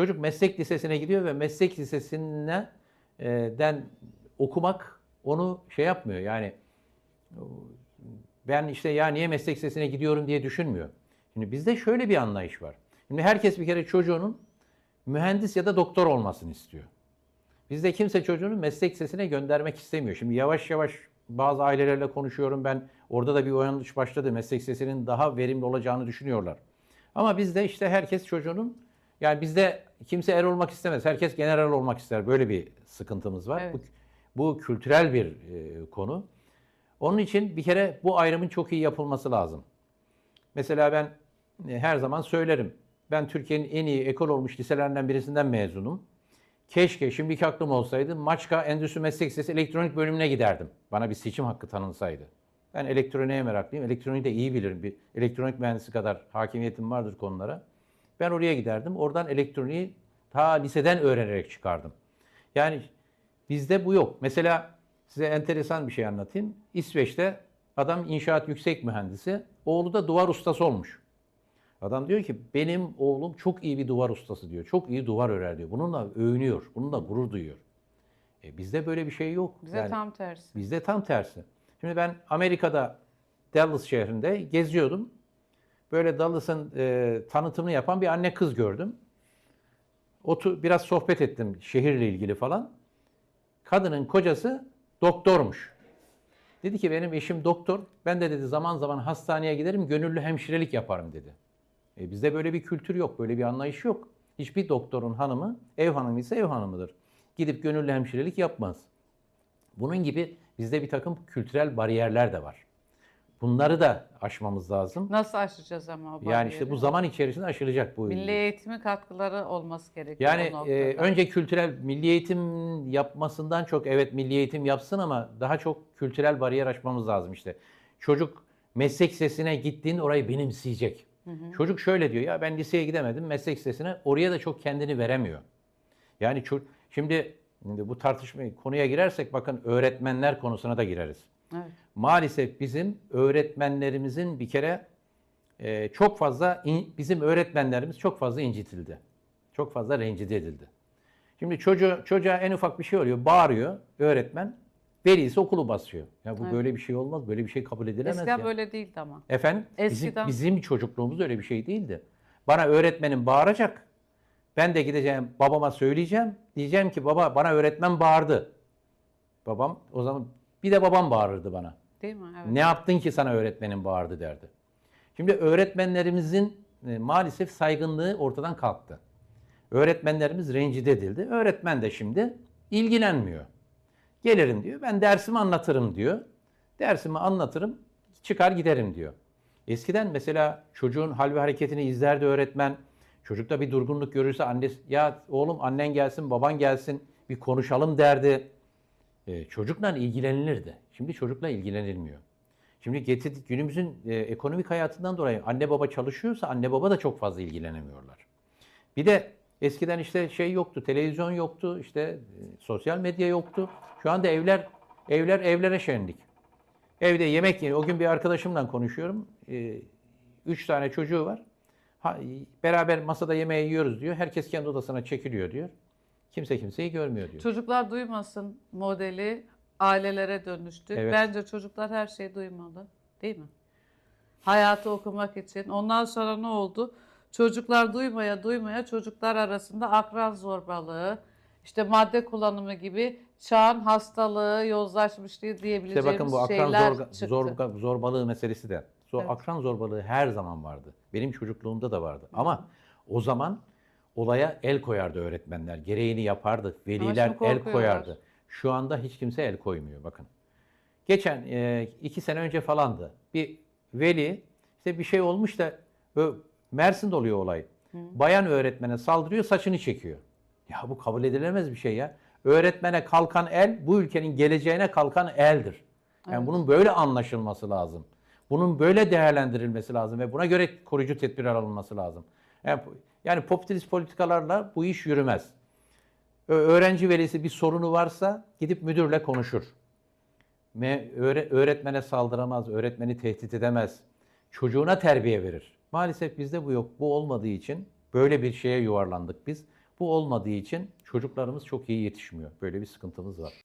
Çocuk meslek lisesine gidiyor ve meslek lisesinden e, okumak onu şey yapmıyor. Yani ben işte ya niye meslek lisesine gidiyorum diye düşünmüyor. Şimdi bizde şöyle bir anlayış var. Şimdi herkes bir kere çocuğunun mühendis ya da doktor olmasını istiyor. Bizde kimse çocuğunu meslek lisesine göndermek istemiyor. Şimdi yavaş yavaş bazı ailelerle konuşuyorum ben. Orada da bir uyanış başladı. Meslek lisesinin daha verimli olacağını düşünüyorlar. Ama bizde işte herkes çocuğunun yani bizde kimse er olmak istemez. Herkes general olmak ister. Böyle bir sıkıntımız var. Evet. Bu, bu kültürel bir e, konu. Onun için bir kere bu ayrımın çok iyi yapılması lazım. Mesela ben e, her zaman söylerim. Ben Türkiye'nin en iyi ekol olmuş liselerinden birisinden mezunum. Keşke şimdiki aklım olsaydı Maçka Endüstri Meslek Lisesi elektronik bölümüne giderdim. Bana bir seçim hakkı tanınsaydı. Ben elektroniğe meraklıyım. Elektroniği de iyi bilirim. Bir elektronik mühendisi kadar hakimiyetim vardır konulara. Ben oraya giderdim. Oradan elektroniği ta liseden öğrenerek çıkardım. Yani bizde bu yok. Mesela size enteresan bir şey anlatayım. İsveç'te adam inşaat yüksek mühendisi. Oğlu da duvar ustası olmuş. Adam diyor ki benim oğlum çok iyi bir duvar ustası diyor. Çok iyi duvar örer diyor. Bununla övünüyor. Bununla gurur duyuyor. E bizde böyle bir şey yok. Bize Yani tam tersi. Bizde tam tersi. Şimdi ben Amerika'da Dallas şehrinde geziyordum. Böyle Dallas'ın e, tanıtımını yapan bir anne kız gördüm. Otu biraz sohbet ettim şehirle ilgili falan. Kadının kocası doktormuş. Dedi ki benim eşim doktor. Ben de dedi zaman zaman hastaneye giderim gönüllü hemşirelik yaparım dedi. E, bizde böyle bir kültür yok, böyle bir anlayış yok. Hiçbir doktorun hanımı ev hanımı ise ev hanımıdır. Gidip gönüllü hemşirelik yapmaz. Bunun gibi bizde bir takım kültürel bariyerler de var. Bunları da aşmamız lazım. Nasıl aşacağız ama o Yani işte bu zaman içerisinde aşılacak bu. Milli eğitimi katkıları olması gerekiyor Yani e, önce kültürel milli eğitim yapmasından çok evet milli eğitim yapsın ama daha çok kültürel bariyer aşmamız lazım işte. Çocuk meslek lisesine gittiğinde orayı benimseyecek. Çocuk şöyle diyor ya ben liseye gidemedim meslek lisesine oraya da çok kendini veremiyor. Yani şimdi, şimdi bu tartışma konuya girersek bakın öğretmenler konusuna da gireriz. Evet. Maalesef bizim öğretmenlerimizin bir kere e, çok fazla in- bizim öğretmenlerimiz çok fazla incitildi. Çok fazla rencide edildi. Şimdi çocuğu, çocuğa en ufak bir şey oluyor, bağırıyor öğretmen. Velisi okulu basıyor. Ya bu Evet. böyle bir şey olmaz, böyle bir şey kabul edilemez Eskiden ya. böyle değildi ama. Efendim? Eskiden- Bizim, bizim çocukluğumuzda öyle bir şey değildi. Bana öğretmenim bağıracak. Ben de gideceğim babama söyleyeceğim. Diyeceğim ki baba bana öğretmen bağırdı. Babam o zaman bir de babam bağırırdı bana. Değil mi? Evet. Ne yaptın ki sana öğretmenin bağırdı derdi. Şimdi öğretmenlerimizin e, maalesef saygınlığı ortadan kalktı. Öğretmenlerimiz rencide edildi. Öğretmen de şimdi ilgilenmiyor. Gelirim diyor. Ben dersimi anlatırım diyor. Dersimi anlatırım, çıkar giderim diyor. Eskiden mesela çocuğun hal ve hareketini izlerdi öğretmen. Çocukta bir durgunluk görürse annesi ya oğlum annen gelsin, baban gelsin bir konuşalım derdi. E, çocukla ilgilenilirdi. Şimdi çocukla ilgilenilmiyor. Şimdi getirdik günümüzün e, ekonomik hayatından dolayı anne baba çalışıyorsa anne baba da çok fazla ilgilenemiyorlar. Bir de eskiden işte şey yoktu, televizyon yoktu, işte e, sosyal medya yoktu. Şu anda evler evler evlere şenlik. Evde yemek yiyor. O gün bir arkadaşımla konuşuyorum. E, üç tane çocuğu var. Ha, beraber masada yemeği yiyoruz diyor. Herkes kendi odasına çekiliyor diyor. Kimse kimseyi görmüyor diyor. Çocuklar duymasın modeli ailelere dönüştü. Evet. Bence çocuklar her şeyi duymalı. Değil mi? Hayatı okumak için. Ondan sonra ne oldu? Çocuklar duymaya duymaya çocuklar arasında akran zorbalığı, işte madde kullanımı gibi çağın hastalığı, yozlaşmışlığı İşte diyebileceğimiz bakın bu akran şeyler zorga- çıktı. zorba- zorbalığı meselesi de. Zor, Evet. Akran zorbalığı her zaman vardı. Benim çocukluğumda da vardı. Ama o zaman olaya el koyardı öğretmenler. Gereğini yapardı. Veliler el koyardı. Şu anda hiç kimse el koymuyor bakın. Geçen e, iki sene önce falandı. Bir veli işte bir şey olmuş da Mersin'de oluyor olay. Bayan öğretmene saldırıyor saçını çekiyor. Ya bu kabul edilemez bir şey ya. Öğretmene kalkan el bu ülkenin geleceğine kalkan eldir. Yani Evet. bunun böyle anlaşılması lazım. Bunun böyle değerlendirilmesi lazım ve buna göre koruyucu tedbirler alınması lazım. Yani, yani popülist politikalarla bu iş yürümez. Öğrenci velisi bir sorunu varsa gidip müdürle konuşur. Me- öğre- öğretmene saldıramaz, öğretmeni tehdit edemez. Çocuğuna terbiye verir. Maalesef bizde bu yok. Bu olmadığı için böyle bir şeye yuvarlandık biz. Bu olmadığı için çocuklarımız çok iyi yetişmiyor. Böyle bir sıkıntımız var.